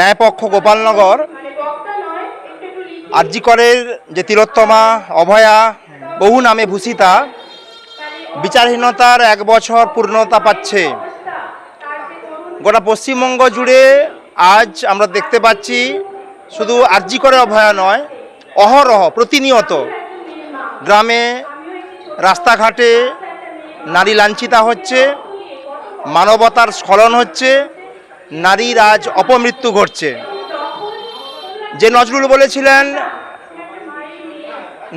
ন্যায়পক্ষ গোপালনগর। আরজিকরের যে তিলোত্তমা, অভয়া, বহু নামে ভূষিতা, বিচারহীনতার এক বছর পূর্ণতা পাচ্ছে। গোটা পশ্চিমবঙ্গ জুড়ে আজ আমরা দেখতে পাচ্ছি শুধু আরজিকরে অভয়া নয়, অহরহ, প্রতিনিয়ত গ্রামে, রাস্তাঘাটে নারী লাঞ্ছিতা হচ্ছে, মানবতার স্খলন হচ্ছে নারীর আজ অপমৃত্যু ঘটছে। যে নজরুল বলেছিলেন,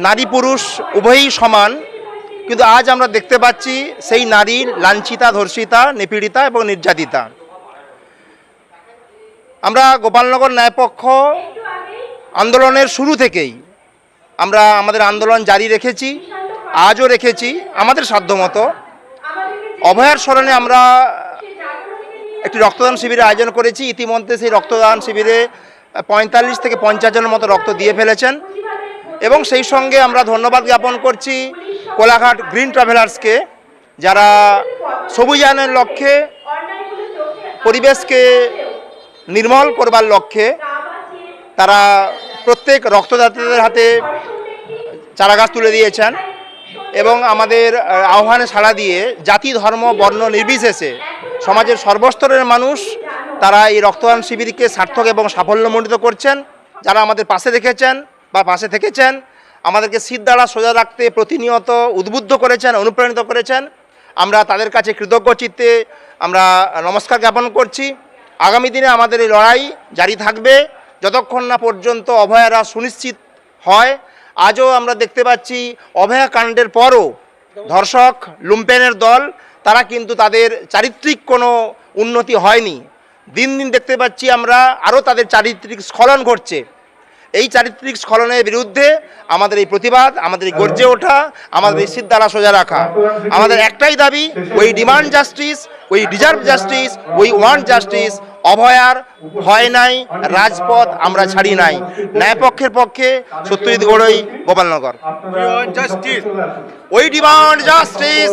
নারী পুরুষ উভয়ই সমান, কিন্তু আজ আমরা দেখতে পাচ্ছি সেই নারীর লাঞ্ছিতা, ধর্ষিতা, নিপীড়িতা এবং নির্যাতিতা। আমরা গোপালনগর ন্যায়পক্ষ আন্দোলনের শুরু থেকেই আমরা আমাদের আন্দোলন জারি রেখেছি, আজও রেখেছি আমাদের সাধ্যমতো। অভয়ার স্মরণে আমরা একটি রক্তদান শিবিরের আয়োজন করেছি। ইতিমধ্যে সেই রক্তদান শিবিরে পঁয়তাল্লিশ থেকে পঞ্চাশ জনের মতো রক্ত দিয়ে ফেলেছেন। এবং সেই সঙ্গে আমরা ধন্যবাদ জ্ঞাপন করছি কোলাঘাট গ্রিন ট্রাভেলার্সকে, যারা সবুজায়নের লক্ষ্যে, পরিবেশকে নির্মল করবার লক্ষ্যে তারা প্রত্যেক রক্তদাতাদের হাতে চারাগাছ তুলে দিয়েছেন এবং আমাদের আহ্বানে সাড়া দিয়ে জাতি, ধর্ম, বর্ণ নির্বিশেষে সমাজের সর্বস্তরের মানুষ, তারা এই রক্তদান শিবিরকে সার্থক এবং সাফল্যমণ্ডিত করছেন। যারা আমাদের পাশে রেখেছেন বা পাশে থেকেছেন, আমাদেরকে শীত দ্বারা সোজা রাখতে প্রতিনিয়ত উদ্বুদ্ধ করেছেন, অনুপ্রাণিত করেছেন। আমরা তাদের কাছে কৃতজ্ঞ চিত্তে আমরা নমস্কার জ্ঞাপন করছি। আগামী দিনে আমাদের এই লড়াই জারি থাকবে। যতক্ষণ না পর্যন্ত অভয়ারা সুনিশ্চিত হয়, আজও আমরা দেখতে পাচ্ছি অভয়াকাণ্ডের পরও ধর্ষক লুম্পেনের দল তারা কিন্তু তাদের চারিত্রিক কোনো উন্নতি হয়নি। দিন দিন দেখতে পাচ্ছি আমরা আরও তাদের চারিত্রিক স্খলন ঘটছে। এই চারিত্রিক স্খলনের বিরুদ্ধে আমাদের এই প্রতিবাদ, আমাদের এই গর্জে ওঠা, আমাদের এই সিদ্ধারা সোজা রাখা। আমাদের একটাই দাবি, we demand justice, we deserve justice, we want justice অভয়ার ভয় নাই রাজপথ আমরা ছাড়ি নাই। ন্যায়পক্ষের পক্ষে Satyajit Gorai Gopalnagar. We demand justice.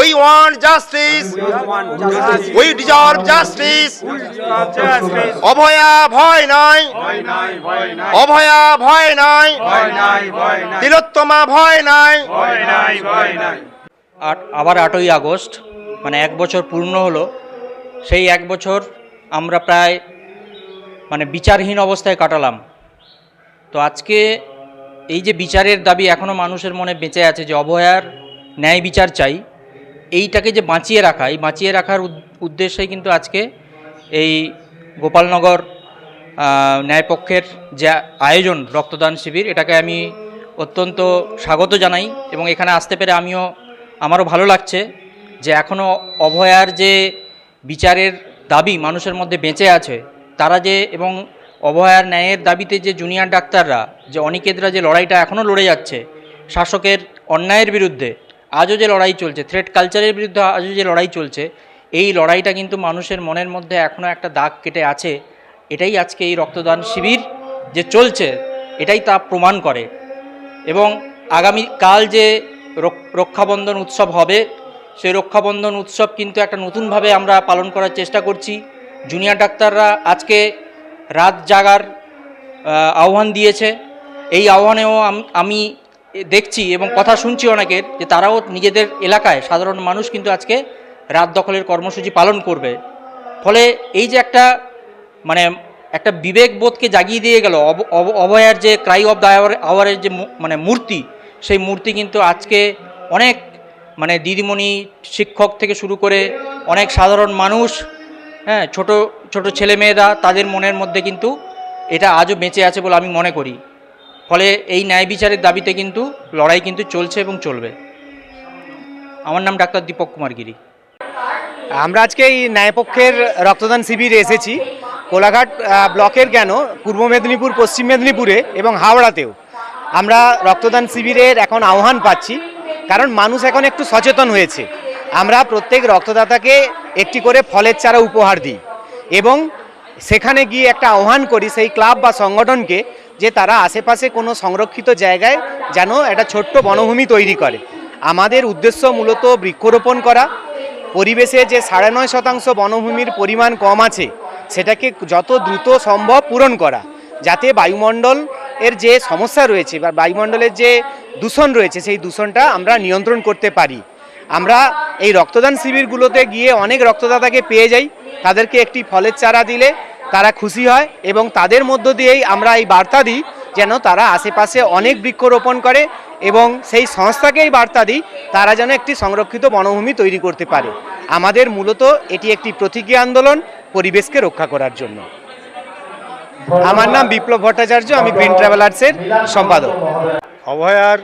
We want justice. We deserve justice. Abhaya ভয় নাই। ভয় নাই, ভয় নাই, অভয়া ভয় নাই। ভয় ভয় নাই, তিলোত্তমা ভয় নাই। ভয় নাই, ভয় নাই। আট আবার আটই আগস্ট মানে এক বছর পূর্ণ হলো। সেই এক বছর আমরা প্রায় মানে বিচারহীন অবস্থায় কাটালাম। তো আজকে এই যে বিচারের দাবি এখনও মানুষের মনে বেঁচে আছে যে অভয়ার ন্যায় বিচার চাই, এইটাকে যে বাঁচিয়ে রাখা, এই বাঁচিয়ে রাখার উদ- উদ্দেশ্যেই কিন্তু আজকে এই গোপালনগর ন্যায়পক্ষের যে আয়োজন, রক্তদান শিবির, এটাকে আমি অত্যন্ত স্বাগত জানাই এবং এখানে আসতে পেরে আমিও, আমারও ভালো লাগছে যে এখনও অভয়ার যে বিচারের দাবি মানুষের মধ্যে বেঁচে আছে, তারা যে এবং অভয়ার ন্যায়ের দাবিতে যে জুনিয়র ডাক্তাররা, যে অনিকেতরা যে লড়াইটা এখনও লড়ে যাচ্ছে, শাসকের অন্যায়ের বিরুদ্ধে আজও যে লড়াই চলছে থ্রেড কালচারের বিরুদ্ধে আজও যে লড়াই চলছে, এই লড়াইটা কিন্তু মানুষের মনের মধ্যে এখনও একটা দাগ কেটে আছে। এটাই আজকে এই রক্তদান শিবির যে চলছে, এটাই তা প্রমাণ করে। এবং আগামী কাল যে রক্ষাবন্ধন উৎসব হবে সেই রক্ষাবন্ধন উৎসব কিন্তু একটা নতুনভাবে আমরা পালন করার চেষ্টা করছি। জুনিয়র ডাক্তাররা আজকে রাত জাগার আহ্বান দিয়েছে। এই আহ্বানেও আমি দেখছি এবং কথা শুনছি অনেকের যে তারাও নিজেদের এলাকায় সাধারণ মানুষ কিন্তু আজকে রাত দখলের কর্মসূচি পালন করবে। ফলে এই যে একটা মানে একটা বিবেকবোধকে জাগিয়ে দিয়ে গেল, অব- অব- অভয়ার যে ক্রাই অফ দ্য আওয়ারের যে মানে মূর্তি, সেই মূর্তি কিন্তু আজকে অনেক মানে দিদিমণি শিক্ষক থেকে শুরু করে অনেক সাধারণ মানুষ হ্যাঁ ছোট ছোট ছেলেমেয়েরা তাদের মনের মধ্যে কিন্তু এটা আজও বেঁচে আছে বলে আমি মনে করি। ফলে এই ন্যায় বিচারের দাবিতে কিন্তু লড়াই কিন্তু চলছে এবং চলবে। আমার নাম ডাক্তার দীপক কুমার গিরি। আমরা আজকে এই ন্যায়পক্ষের রক্তদান শিবিরে এসেছি, কোলাঘাট ব্লকের কেন? পূর্ব মেদিনীপুর, পশ্চিম মেদিনীপুরে এবং হাওড়াতেও। আমরা রক্তদান শিবিরের এখন আহ্বান পাচ্ছি। কারণ মানুষ এখন একটু সচেতন হয়েছে। আমরা প্রত্যেক রক্তদাতাকে একটি করে ফলের চারা উপহার দিই এবং সেখানে গিয়ে একটা আহ্বান করি সেই ক্লাব বা সংগঠনকে যে তারা আশেপাশে কোনো সংরক্ষিত জায়গায় যেন একটা ছোট্ট বনভূমি তৈরি করে। আমাদের উদ্দেশ্য মূলত বৃক্ষরোপণ করা। পরিবেশে যে সাড়ে নয় শতাংশ বনভূমির পরিমাণ কম আছে, সেটাকে যত দ্রুত সম্ভব পূরণ করা। যাতে বায়ুমণ্ডল এর যে সমস্যা রয়েছে বা বায়ুমণ্ডলের যে দূষণ রয়েছে, সেই দূষণটা আমরা নিয়ন্ত্রণ করতে পারি। আমরা এই রক্তদান শিবিরগুলোতে গিয়ে অনেক রক্তদাতাকে পেয়ে যাই, তাদেরকে একটি ফলের চারা দিলে তারা খুশি হয় এবং তাদের মধ্য দিয়েই আমরা এই বার্তা দিই যেন তারা আশেপাশে অনেক বৃক্ষরোপণ করে এবং সেই সংস্থাকেই বার্তা দিই, তারা যেন একটি সংরক্ষিত বনভূমি তৈরি করতে পারে। আমাদের মূলত এটি একটি প্রতীকী আন্দোলন পরিবেশকে রক্ষা করার জন্য। আমার নাম বিপ্লব ভট্টাচার্য, আমি গ্রিন ট্রাভেলার্সের সম্পাদক। অভয়ার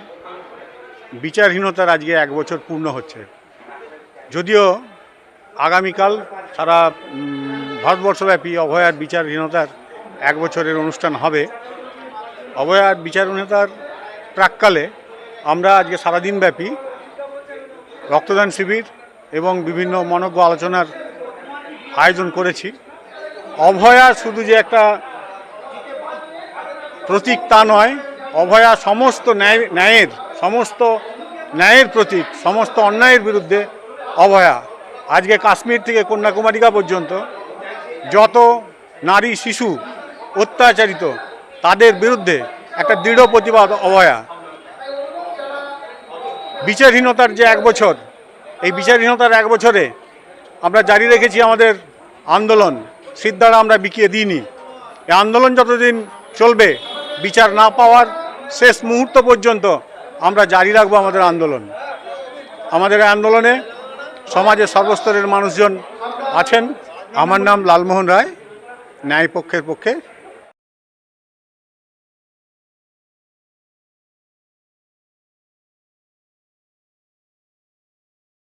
বিচারহীনতার আজকে এক বছর পূর্ণ হচ্ছে। যদিও আগামীকাল সারা ভারতবর্ষব্যাপী অভয়ার বিচারহীনতার এক বছরের অনুষ্ঠান হবে। অভয়ার বিচারহীনতার প্রাককালে আমরা আজকে সারাদিনব্যাপী রক্তদান শিবির এবং বিভিন্ন মনজ্ঞ আলোচনার আয়োজন করেছি। অভয়া শুধু যে একটা প্রতীক তা নয় অভয়া সমস্ত ন্যায়, ন্যায়ের, সমস্ত ন্যায়ের প্রতীক, সমস্ত অন্যায়ের বিরুদ্ধে অভয়া। আজকে কাশ্মীর থেকে কন্যাকুমারিকা পর্যন্ত যত নারী, শিশু অত্যাচারিত, তাদের বিরুদ্ধে একটা দৃঢ় প্রতিবাদ অভয়া। বিচারহীনতার যে এক বছর, এই বিচারহীনতার এক বছরে আমরা জারি রেখেছি আমাদের আন্দোলন। সিদ্ধারা আমরা বিকিয়ে দিইনি। এই আন্দোলন যতদিন চলবে, বিচার না পাওয়ার শেষ মুহূর্ত পর্যন্ত আমরা জারি রাখব আমাদের আন্দোলন। আমাদের আন্দোলনে সমাজের সর্বস্তরের মানুষজন আছেন। আমার নাম লালমোহন রায়, ন্যায়পক্ষের পক্ষে